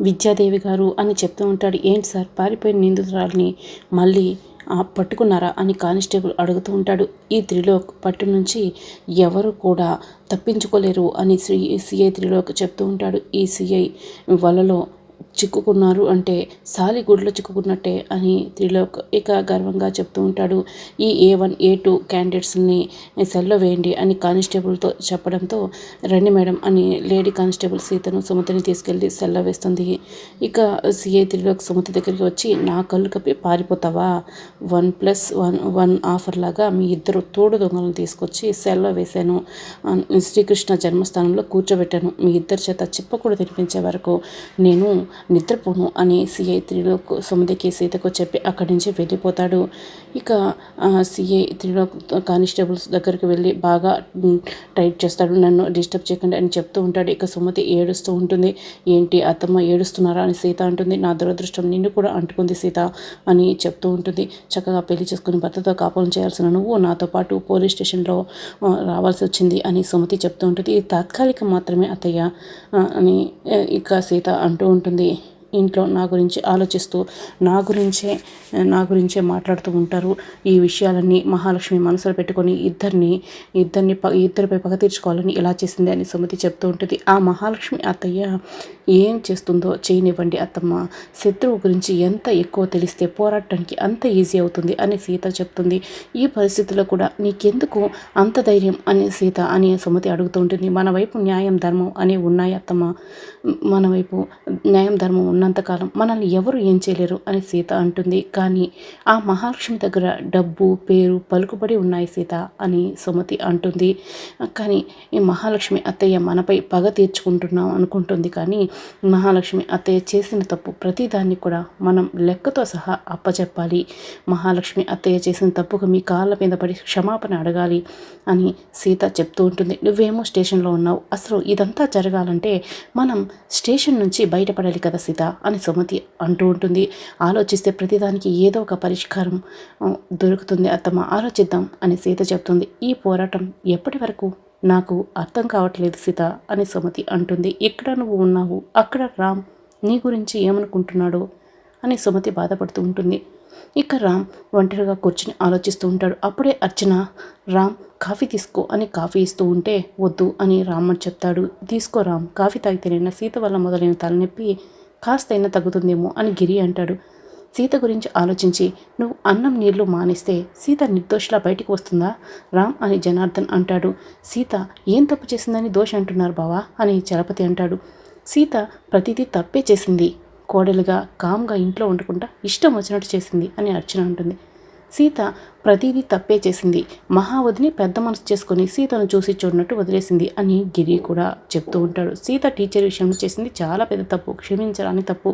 విద్యాదేవి గారు అని చెప్తూ ఉంటాడు. ఏంటి సార్? పారిపోయిన నిందితురాలిని మళ్ళీ పట్టుకున్నారా? అని కానిస్టేబుల్ అడుగుతూ ఉంటాడు. ఈ త్రిలోక్ పట్టు నుంచి ఎవరు కూడా తప్పించుకోలేరు అని శ్రీ సిఐ త్రిలోక్ చెప్తూ ఉంటాడు. ఈ సిఐ వలలో చిక్కుకున్నారు అంటే సాలిగూడులో చిక్కుకున్నట్టే అని త్రిలోక్ ఇక గర్వంగా చెప్తూ ఉంటాడు. ఈ ఏ వన్ ఏ టూ క్యాండిడేట్స్ని సెల్లో వేయండి అని కానిస్టేబుల్తో చెప్పడంతో రండి మేడం అని లేడీ కానిస్టేబుల్ సీతను సుమతిని తీసుకెళ్ళి సెల్లో వేస్తుంది. ఇక సిఏ త్రిలోక్ సుమతి దగ్గరికి వచ్చి నా కళ్ళు కప్పి పారిపోతావా? One plus one one offer లాగా మీ ఇద్దరు తోడు దొంగలను తీసుకొచ్చి సెల్లో వేశాను. శ్రీకృష్ణ జన్మస్థానంలో కూర్చోబెట్టాను. మీ ఇద్దరి చేత చిప్పకూడ తినిపించే వరకు నేను నిద్రపోను అని సిఐ త్రిలోక్ సుమతికి సీతకు చెప్పి అక్కడి నుంచి వెళ్ళిపోతాడు. ఇక సిఐ త్రిలోక్ కానిస్టేబుల్స్ దగ్గరికి వెళ్ళి బాగా టైట్ చేస్తాడు. నన్ను డిస్టర్బ్ చేయకండి అని చెప్తూ ఉంటాడు. ఇక సుమతి ఏడుస్తూ ఉంటుంది. ఏంటి అత్తమ్మ ఏడుస్తున్నారా అని సీత అంటుంది. నా దురదృష్టం నిన్ను కూడా అంటుకుంది సీత అని చెప్తూ ఉంటుంది. చక్కగా పెళ్ళి చేసుకుని భర్తతో కాపురం చేయాల్సిన నువ్వు నాతో పాటు పోలీస్ స్టేషన్లో రావాల్సి వచ్చింది అని సుమతి చెప్తూ ఉంటుంది. ఇది తాత్కాలికం మాత్రమే అత్తయ్య అని ఇక సీత అంటూ ఉంటుంది. day. ఇంట్లో నా గురించి ఆలోచిస్తూ నా గురించే నా గురించే మాట్లాడుతూ ఉంటారు. ఈ విషయాలన్నీ మహాలక్ష్మి మనసులో పెట్టుకొని ఇద్దరిని ఇద్దరిని ప ఇద్దరిపై పగ తీర్చుకోవాలని ఇలా చేసింది అని సుమతి చెప్తూ ఉంటుంది. ఆ మహాలక్ష్మి అత్తయ్య ఏం చేస్తుందో చేయనివ్వండి అత్తమ్మ. శత్రువు గురించి ఎంత ఎక్కువ తెలిస్తే పోరాడటానికి అంత ఈజీ అవుతుంది అని సీత చెప్తుంది. ఈ పరిస్థితుల్లో కూడా నీకెందుకు అంత ధైర్యం అని సీత అని సుమతి అడుగుతూ ఉంటుంది. మన వైపు న్యాయం ధర్మం అనే ఉన్నాయి అత్తమ్మ. మన వైపు న్యాయం ధర్మం ఉన్నంతకాలం మనల్ని ఎవరు ఏం చేయలేరు అని సీత అంటుంది. కానీ ఆ మహాలక్ష్మి దగ్గర డబ్బు పేరు పలుకుబడి ఉన్నాయి సీత అని సుమతి అంటుంది. కానీ ఈ మహాలక్ష్మి అత్తయ్య మనపై పగ తీర్చుకుంటున్నాం అనుకుంటుంది. కానీ మహాలక్ష్మి అత్తయ్య చేసిన తప్పు ప్రతిదాన్ని కూడా మనం లెక్కతో సహా అప్పచెప్పాలి. మహాలక్ష్మి అత్తయ్య చేసిన తప్పుకు మీ కాళ్ళ మీద పడి క్షమాపణ అడగాలి అని సీత చెప్తూ ఉంటుంది. నువ్వేమో స్టేషన్లో ఉన్నావు. అసలు ఇదంతా జరగాలంటే మనం స్టేషన్ నుంచి బయటపడాలి కదా సీత. అని సుమతి అంటూ ఉంటుంది. ఆలోచిస్తే ప్రతిదానికి ఏదో ఒక పరిష్కారం దొరుకుతుంది. అత్తమ్మ ఆలోచిద్దాం అని సీత చెప్తుంది. ఈ పోరాటం ఎప్పటి వరకు? నాకు అర్థం కావట్లేదు సీత అని సుమతి అంటుంది. ఎక్కడ నువ్వు ఉన్నావు? అక్కడ రామ్ నీ గురించి ఏమనుకుంటున్నాడో? అని సుమతి బాధపడుతూ ఉంటుంది. ఇక రామ్ ఒంటరిగా కూర్చుని ఆలోచిస్తూ ఉంటాడు. అప్పుడే అర్చన రామ్ కాఫీ తీసుకో అని కాఫీ ఇస్తూ ఉంటే వద్దు అని రామ్ చెప్తాడు. తీసుకో రామ్ కాఫీ తాగితేనైనా సీత వల్ల మొదలైన తలనొప్పి కాస్తైనా తగ్గుతుందేమో అని గిరి అంటాడు. సీత గురించి ఆలోచించి నువ్వు అన్నం నీళ్ళు మానేస్తే సీత నిర్దోషిలా బయటికి వస్తుందా రామ్ అని జనార్దన్ అంటాడు. సీత ఏం తప్పు చేసిందని దోష అంటున్నారు బావా అని చలపతి అంటాడు. సీత ప్రతిదీ తప్పే చేసింది. కోడలుగా కామ్గా ఇంట్లో ఉండకుండా ఇష్టం వచ్చినట్టు చేసింది అని అర్చన అంటుంది. సీత ప్రతిదీ తప్పే చేసింది. మహావతిని పెద్ద మనసు చేసుకుని సీతను చూసి చూడనట్టు వదిలేసింది అని గిరి కూడా చెప్తూ ఉంటాడు. సీత టీచర్ విషయంలో చేసింది చాలా పెద్ద తప్పు క్షమించరాని తప్పు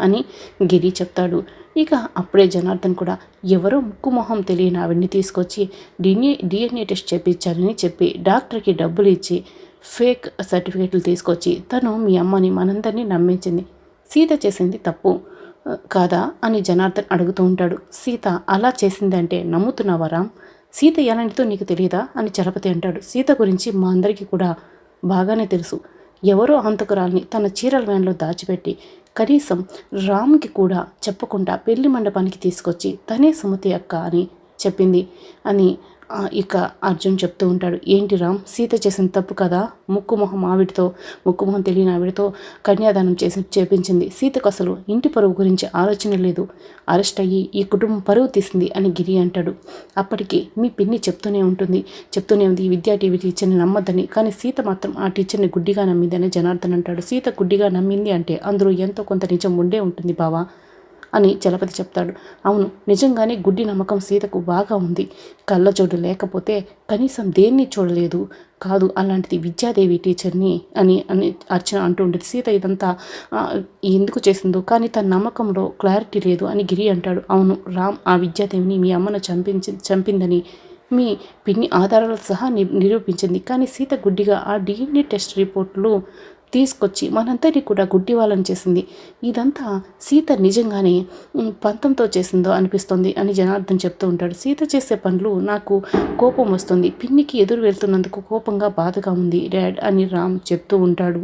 అని గిరి చెప్తాడు. ఇక అప్పుడే జనార్దన్ కూడా ఎవరో ముక్కు మొహం తెలియని ఆవిడ్ని తీసుకొచ్చి డిఎన్ఏ డిఎన్ఏ టెస్ట్ చేపించాలని చెప్పి డాక్టర్కి డబ్బులు ఇచ్చి ఫేక్ సర్టిఫికేట్లు తీసుకొచ్చి తను మీ అమ్మని మనందరినీ నమ్మించింది. సీత చేసింది తప్పు. కాదా అని జనార్దన్ అడుగుతూ ఉంటాడు. సీత అలా చేసిందంటే నమ్ముతున్నావా రామ్? సీత ఎలాంటిదో నీకు తెలియదా? అని చలపతి అంటాడు. సీత గురించి మా అందరికీ కూడా బాగానే తెలుసు. ఎవరో అంతకురాల్ని తన చీరల వ్యాన్లో దాచిపెట్టి కనీసం రామ్కి కూడా చెప్పకుండా పెళ్ళి మండపానికి తీసుకొచ్చి తనే సుమతి అక్క అని చెప్పింది అని ఇక అర్జున్ చెప్తూ ఉంటాడు ఏంటి రామ్ సీత చేసిన తప్పు కదా? ముక్కు మొహం ఆవిడతో ముక్కు మొహం తెలియని ఆవిడతో కన్యాదానం చేసి చేపించింది. సీతకు అసలు ఇంటి పరువు గురించి ఆలోచన లేదు. అరెస్ట్ అయ్యి ఈ కుటుంబం పరువు తీసింది అని గిరి అంటాడు. అప్పటికి మీ పిన్ని చెప్తూనే ఉంటుంది. చెప్తూనే ఉంది ఈ విద్యా టీవీ టీచర్ని నమ్మద్దని. కానీ సీత మాత్రం ఆ టీచర్ని గుడ్డిగా నమ్మింది అని జనార్దన్ అంటాడు. సీత గుడ్డిగా నమ్మింది అంటే అందులో ఎంతో కొంత నిజం ఉండే ఉంటుంది బావా. అని చలపతి చెప్తాడు. అవును నిజంగానే గుడ్డి నమ్మకం సీతకు బాగా ఉంది. కళ్ళజోడు లేకపోతే కనీసం దేన్ని చూడలేదు? కాదు అలాంటిది విద్యాదేవి టీచర్ని అని అని అర్చన అంటూ ఉండేది. సీత ఇదంతా ఎందుకు చేసిందో? కానీ తన నమ్మకంలో క్లారిటీ లేదు అని గిరి అంటాడు. అవును రామ్ ఆ విద్యాదేవిని మీ అమ్మను చంపించి చంపిందని మీ పిన్ని ఆధారాలు సహా నిరూపించింది. కానీ సీత గుడ్డిగా ఆ డిఎన్ఏ టెస్ట్ రిపోర్ట్లు తీసుకొచ్చి మనందరినీ కూడా గుడ్డివాళ్ళని చేసింది. ఇదంతా సీత నిజంగానే పంతంతో చేసిందో అనిపిస్తుంది అని జనార్దన్ చెప్తూ ఉంటాడు. సీత చేసే పనులు నాకు కోపం వస్తుంది. పిన్నికి ఎదురు వెళ్తున్నందుకు కోపంగా బాధగా ఉంది డాడ్ అని రామ్ చెప్తూ ఉంటాడు.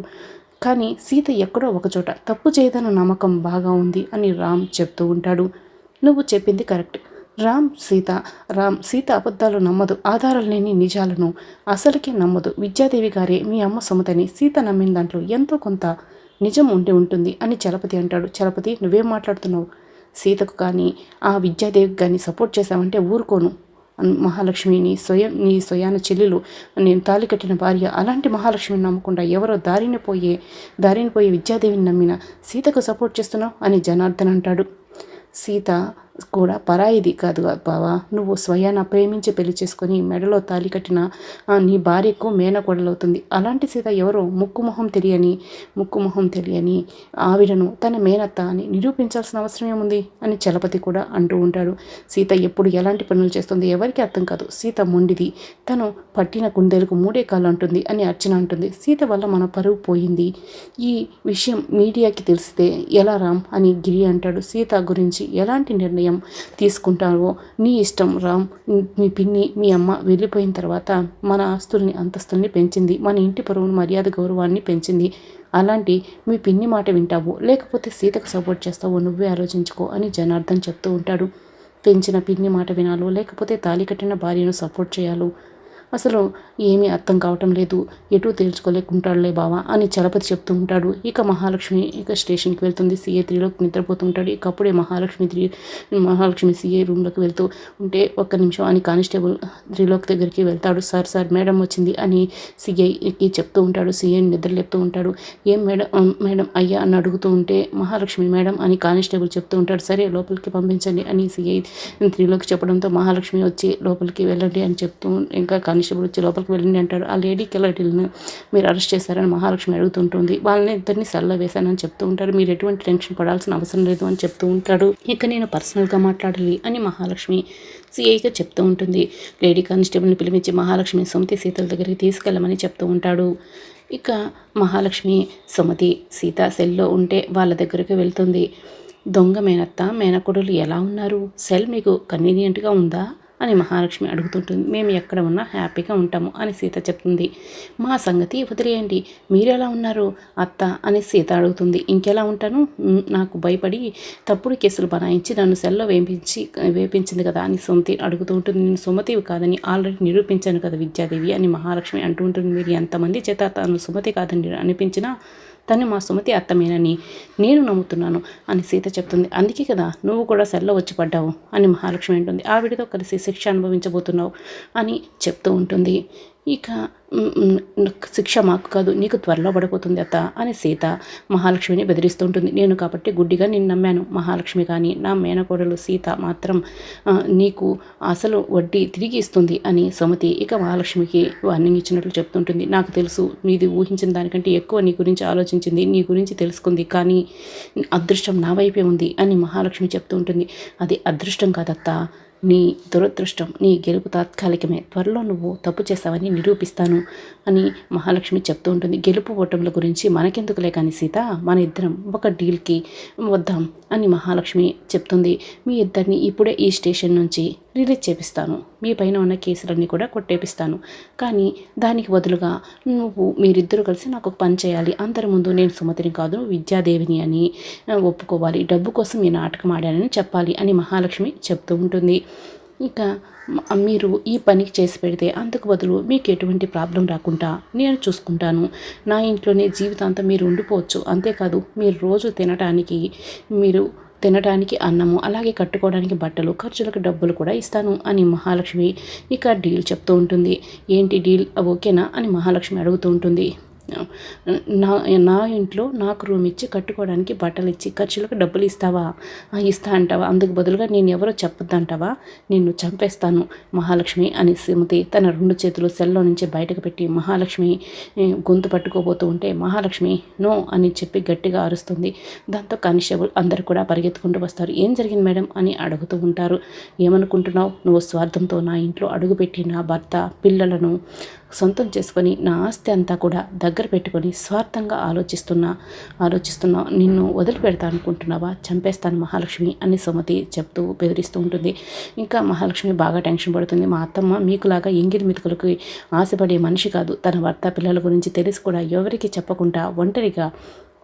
కానీ సీత ఎక్కడో ఒకచోట తప్పు చేయదన్న నమ్మకం బాగా ఉంది అని రామ్ చెప్తూ ఉంటాడు. నువ్వు చెప్పింది కరెక్ట్. రామ్ సీత. రామ్ సీత అబద్ధాలు నమ్మదు ఆధారాలు లేని నిజాలను అసలుకే నమ్మదు. విద్యాదేవి గారే మీ అమ్మ సుమతని సీత నమ్మిన దాంట్లో ఎంతో కొంత నిజం ఉండి ఉంటుంది అని చలపతి అంటాడు. చలపతి నువ్వేం మాట్లాడుతున్నావు? సీతకు కానీ ఆ విద్యాదేవికి కానీ సపోర్ట్ చేశావంటే ఊరుకోను. మహాలక్ష్మిని స్వయం నీ స్వయాన చెల్లెలు నేను తాలి కట్టిన భార్య అలాంటి మహాలక్ష్మిని నమ్మకుండా ఎవరో దారిని పోయే దారిని పోయే విద్యాదేవిని నమ్మిన సీతకు సపోర్ట్ చేస్తున్నావు అని జనార్దన్ అంటాడు. సీత కూడా పరాయిది కాదు బావా నువ్వు స్వయాన ప్రేమించి పెళ్ళి చేసుకొని మెడలో తాలి కట్టిన నీ భార్యకు మేనకోడలవుతుంది. అలాంటి సీత ఎవరో ముక్కుమొహం తెలియని ముక్కుమొహం తెలియని ఆవిడను తన మేనత్త అని నిరూపించాల్సిన అవసరం ఏముంది అని చలపతి కూడా అంటూ ఉంటాడు. సీత ఎప్పుడు ఎలాంటి పనులు చేస్తుంది ఎవరికి అర్థం కాదు. సీత మొండిది. తను పట్టిన కుందేలకు మూడే కాలు అంటుంది అని అర్చన అంటుంది. సీత వల్ల మన పరువు పోయింది. ఈ విషయం మీడియాకి తెలిస్తే ఎలా రామ్ అని గిరి అంటాడు. సీత గురించి ఎలాంటి నిర్ణయం నిర్ణయం తీసుకుంటావో. నీ ఇష్టం రామ్. మీ పిన్ని మీ అమ్మ వెళ్ళిపోయిన తర్వాత మన ఆస్తుల్ని అంతస్తుల్ని పెంచింది. మన ఇంటి పరువును మర్యాద గౌరవాన్ని పెంచింది. అలాంటి మీ పిన్ని మాట వింటావు. లేకపోతే సీతకు సపోర్ట్ చేస్తావో నువ్వే ఆలోచించుకో అని జనార్దన్ చెప్తూ ఉంటాడు. పెంచిన పిన్ని మాట వినాలో లేకపోతే తాలి కట్టిన భార్యను సపోర్ట్ చేయాలో? అసలు ఏమీ అర్థం కావటం లేదు. ఎటు తేల్చుకోలేకుంటాడులే బావా అని చలపతి చెప్తూ ఉంటాడు. ఇక మహాలక్ష్మి ఇక స్టేషన్కి వెళ్తుంది. సీఏ త్రీలోకి నిద్రపోతుంటాడు. ఇక అప్పుడే మహాలక్ష్మి త్రీ మహాలక్ష్మి సీఏ రూమ్లోకి వెళ్తూ ఉంటే ఒక్క నిమిషం అని కానిస్టేబుల్ త్రీలోక్ దగ్గరికి వెళ్తాడు. సార్ సార్ మేడం వచ్చింది అని సీఐకి చెప్తూ ఉంటాడు. సీఐని నిద్రలేపుతూ ఉంటాడు. ఏం మేడం మేడం అయ్యా అని అడుగుతూ ఉంటే మహాలక్ష్మి మేడం అని కానిస్టేబుల్ చెప్తూ ఉంటాడు. సరే లోపలికి పంపించండి అని సీఐ త్రీలోకి చెప్పడంతో మహాలక్ష్మి వచ్చి లోపలికి వెళ్ళండి అని చెప్తూ ఇంకా కాని కానిస్టేబుల్ వచ్చి లోపలికి వెళ్ళండి అంటాడు ఆ లేడీ కిల్లటిల్ని మీరు అరెస్ట్ చేశారని మహాలక్ష్మి అడుగుతుంటుంది. వాళ్ళని ఇద్దరిని సెల్లో వేశానని చెప్తూ ఉంటారు. మీరు ఎటువంటి టెన్షన్ పడాల్సిన అవసరం లేదు అని చెప్తూ ఉంటాడు. ఇక నేను పర్సనల్గా మాట్లాడాలి అని మహాలక్ష్మి సిఐగా చెప్తూ ఉంటుంది. లేడీ కానిస్టేబుల్ని పిలిపించి మహాలక్ష్మి సుమతి సీతల దగ్గరికి తీసుకెళ్ళమని చెప్తూ ఉంటాడు. ఇక మహాలక్ష్మి సుమతి సీత సెల్లో ఉంటే వాళ్ళ దగ్గరికి వెళ్తుంది. దొంగ మేనత్త మేనకొడులు ఎలా ఉన్నారు? సెల్ మీకు కన్వీనియంట్గా ఉందా? అని మహాలక్ష్మి అడుగుతుంటుంది. మేము ఎక్కడ ఉన్నా హ్యాపీగా ఉంటాము అని సీత చెప్తుంది. మా సంగతి వదిలేయండి. మీరెలా ఉన్నారు? అత్త అని సీత అడుగుతుంది. ఇంకెలా ఉంటాను? నాకు భయపడి తప్పుడు కేసులు బనాయించి నన్ను సెల్లో వేపించి వేపించింది కదా అని సుమతి అడుగుతూ ఉంటుంది. నేను సుమతివి కాదని ఆల్రెడీ నిరూపించాను కదా విద్యాదేవి అని మహాలక్ష్మి అంటూ ఉంటుంది. మీరు ఎంతమంది చేత తను సుమతి కాదని అనిపించినా తను మా సుమతి అత్తమేనని నేను నమ్ముతున్నాను అని సీత చెప్తుంది. అందుకే కదా నువ్వు కూడా సెల్లో వచ్చి పడ్డావు అని మహాలక్ష్మి అంటుంది. ఆవిడతో కలిసి శిక్ష అనుభవించబోతున్నావు అని చెప్తూ ఉంటుంది. ఇక శిక్ష మాకు కాదు నీకు త్వరలో పడిపోతుంది అత్త అని సీత మహాలక్ష్మిని బెదిరిస్తుంటుంది నేను కాబట్టి గుడ్డిగా నేను నమ్మాను మహాలక్ష్మి కానీ నా మేనకోడలు సీత మాత్రం నీకు అసలు వడ్డీ తిరిగి ఇస్తుంది అని సుమతి ఇక మహాలక్ష్మికి వార్నింగ్ ఇచ్చినట్లు చెప్తుంటుంది. నాకు తెలుసు మీది ఊహించిన దానికంటే ఎక్కువ నీ గురించి ఆలోచించింది నీ గురించి తెలుసుకుంది కానీ అదృష్టం నా వైపే ఉంది అని మహాలక్ష్మి చెప్తూ ఉంటుంది. అది అదృష్టం కాదత్తా నీ దురదృష్టం నీ గెలుపు తాత్కాలికమే. త్వరలో నువ్వు తప్పు చేస్తావని నిరూపిస్తాను అని మహాలక్ష్మి చెప్తూ ఉంటుంది. గెలుపు ఓటముల గురించి మనకెందుకులే కానీ సీత మన ఇద్దరం ఒక డీల్కి వద్దాం అని మహాలక్ష్మి చెప్తుంది. మీ ఇద్దరిని ఇప్పుడే ఈ స్టేషన్ నుంచి రిలీజ్ చేపిస్తాను. మీ పైన ఉన్న కేసులన్నీ కూడా కొట్టేపిస్తాను. కానీ దానికి బదులుగా నువ్వు మీరిద్దరూ కలిసి నాకు ఒక పని చేయాలి. అందరి ముందు నేను సుమతిని కాదు విద్యాదేవిని అని ఒప్పుకోవాలి. డబ్బు కోసం ఈ నాటకం ఆడానని చెప్పాలి అని మహాలక్ష్మి చెప్తూ ఉంటుంది. ఇక మీరు ఈ పనికి చేసి పెడితే అందుకు బదులు మీకు ఎటువంటి ప్రాబ్లం రాకుండా నేను చూసుకుంటాను. నా ఇంట్లోనే జీవితాంతం మీరు ఉండిపోవచ్చు. అంతేకాదు మీరు రోజు తినడానికి మీరు తినడానికి అన్నము అలాగే కట్టుకోవడానికి బట్టలు ఖర్చులకు డబ్బులు కూడా ఇస్తాను అని మహాలక్ష్మి ఇక డీల్ చెప్తూ ఉంటుంది. ఏంటి డీల్? ఓకేనా? అని మహాలక్ష్మి అడుగుతూ ఉంటుంది. నా నా ఇంట్లో నాకు రూమ్ ఇచ్చి కట్టుకోవడానికి బట్టలు ఇచ్చి ఖర్చులకు డబ్బులు ఇస్తావా? ఇస్తా అంటావా? అందుకు బదులుగా నేను ఎవరో చెప్పొద్దంటావా నిన్ను చంపేస్తాను మహాలక్ష్మి అని సుమతి తన రెండు చేతులు సెల్లో నుంచి బయటకు పెట్టి మహాలక్ష్మి గొంతు పట్టుకోబోతూ ఉంటే మహాలక్ష్మి నో అని చెప్పి గట్టిగా అరుస్తుంది. దాంతో కానిస్టేబుల్ అందరు కూడా పరిగెత్తుకుంటూ వస్తారు. ఏం జరిగింది మేడం? అని అడుగుతూ ఉంటారు. ఏమనుకుంటున్నావు? నువ్వు స్వార్థంతో నా ఇంట్లో అడుగుపెట్టి నా భర్త పిల్లలను సొంతం చేసుకొని నా ఆస్తి అంతా కూడా దగ్గర పెట్టుకొని స్వార్థంగా ఆలోచిస్తున్నా ఆలోచిస్తున్నా నిన్ను వదిలిపెడతా అనుకుంటున్నావా? చంపేస్తాను మహాలక్ష్మి అని సుమతి చెప్తూ బెదిరిస్తూ ఉంటుంది. ఇంకా మహాలక్ష్మి బాగా టెన్షన్ పడుతుంది. మా అత్తమ్మ మీకులాగా ఎంగిలి మితుకులకి ఆశపడే మనిషి కాదు. తన భర్త పిల్లల గురించి తెలిసి కూడా ఎవరికి చెప్పకుండా ఒంటరిగా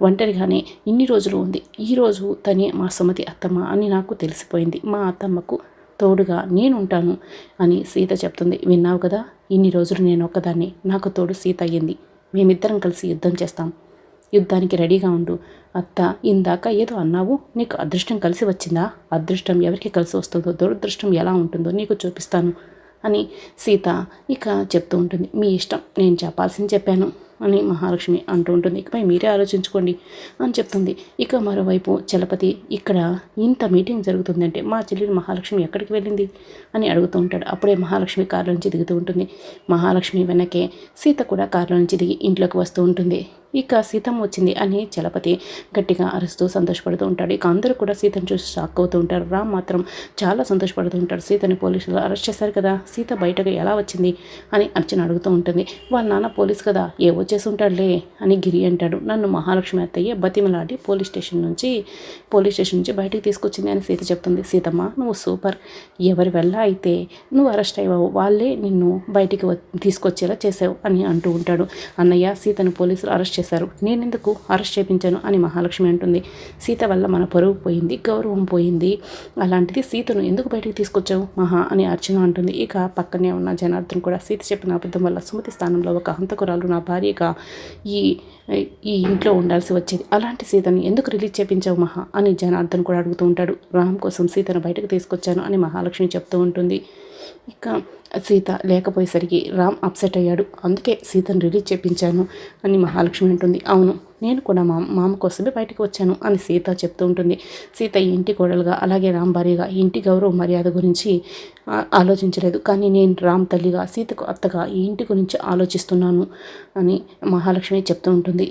ఒంటరిగానే ఇన్ని రోజులు ఉంది. ఈరోజు తనే మా సుమతి అత్తమ్మ అని నాకు తెలిసిపోయింది. మా అత్తమ్మకు తోడుగా నేను ఉంటాను అని సీత చెప్తుంది. విన్నావు కదా? ఇన్ని రోజులు నేను ఒక్కదాన్ని. నాకు తోడు సీత అయ్యింది. మేమిద్దరం కలిసి యుద్ధం చేస్తాం. యుద్ధానికి రెడీగా ఉండు. అత్త ఇందాక ఏదో అన్నావు. నీకు అదృష్టం కలిసి వచ్చిందా? అదృష్టం ఎవరికి కలిసి వస్తుందో దురదృష్టం ఎలా ఉంటుందో నీకు చూపిస్తాను అని సీత ఇక చెప్తూ ఉంటుంది. మీ ఇష్టం. నేను చెప్పాల్సింది చెప్పాను. అని మహాలక్ష్మి అంటూ ఉంటుంది. ఇకపై మీరే ఆలోచించుకోండి అని చెప్తుంది. ఇక మరోవైపు చలపతి ఇక్కడ ఇంత మీటింగ్ జరుగుతుందంటే మా చెల్లెలు మహాలక్ష్మి ఎక్కడికి వెళ్ళింది అని అడుగుతూ ఉంటాడు. అప్పుడే మహాలక్ష్మి కారులో నుంచి దిగుతూ ఉంటుంది. మహాలక్ష్మి వెనకే సీత కూడా కారులో నుంచి దిగి ఇంట్లోకి వస్తూ ఉంటుంది. ఇక సీతమ్మ వచ్చింది అని చలపతి గట్టిగా అరుస్తూ సంతోషపడుతూ ఉంటాడు. ఇక అందరూ కూడా సీతను చూసి షాక్ అవుతూ ఉంటారు. రామ్ మాత్రం చాలా సంతోషపడుతూ ఉంటాడు. సీతని పోలీసులు అరెస్ట్ చేశారు కదా సీత బయటకు ఎలా వచ్చింది అని అర్చన అడుగుతూ ఉంటుంది. వాళ్ళ నాన్న పోలీస్ కదా ఏవో ఉంటాడులే అని గిరి అంటాడు. నన్ను మహాలక్ష్మి అత్తయ్య బతిమలాడి పోలీస్ స్టేషన్ నుంచి పోలీస్ స్టేషన్ నుంచి బయటకు తీసుకొచ్చింది అని సీత చెప్తుంది. సీతమ్మ నువ్వు సూపర్. ఎవరి వల్ల అయితే నువ్వు అరెస్ట్ అయ్యావు వాళ్ళే నిన్ను బయటికి తీసుకొచ్చేలా చేసావు అని అంటూ ఉంటాడు. అన్నయ్య సీతను పోలీసులు అరెస్ట్ చేశారు. నేనెందుకు అరెస్ట్ చేయించాను అని మహాలక్ష్మి అంటుంది. సీత వల్ల మన పరువు పోయింది గౌరవం పోయింది. అలాంటిది సీతను ఎందుకు బయటికి తీసుకొచ్చావు? మహా అని అర్చన అంటుంది. ఇక పక్కనే ఉన్న జనార్దన్ కూడా సీత చెప్పిన అబద్ధం వల్ల సుమతి స్థానంలో ఒక హంతకురాలు నా భార్యగా ఈ ఈ ఇంట్లో ఉండాల్సి వచ్చేది. అలాంటి సీతను ఎందుకు రిలీజ్ చేయించావు మహా అని జనార్దన్ కూడా అడుగుతూ ఉంటాడు. రామ్ కోసం సీతను బయటకు తీసుకొచ్చాను అని మహాలక్ష్మి చెప్తూ ఉంటుంది. ఇక సీత లేకపోయేసరికి రామ్ అప్సెట్ అయ్యాడు. అందుకే సీతను రిలీజ్ చేపించాను అని మహాలక్ష్మి అంటుంది. అవును నేను కూడా మా మామ కోసమే బయటకు వచ్చాను అని సీత చెప్తూ ఉంటుంది. సీత ఇంటి కోడలుగా అలాగే రామ్ భార్యగా ఇంటి గౌరవ మర్యాద గురించి ఆలోచించలేదు. కానీ నేను రామ్ తల్లిగా సీతకు అత్తగా ఈ ఇంటి గురించి ఆలోచిస్తున్నాను అని మహాలక్ష్మి చెప్తూ ఉంటుంది.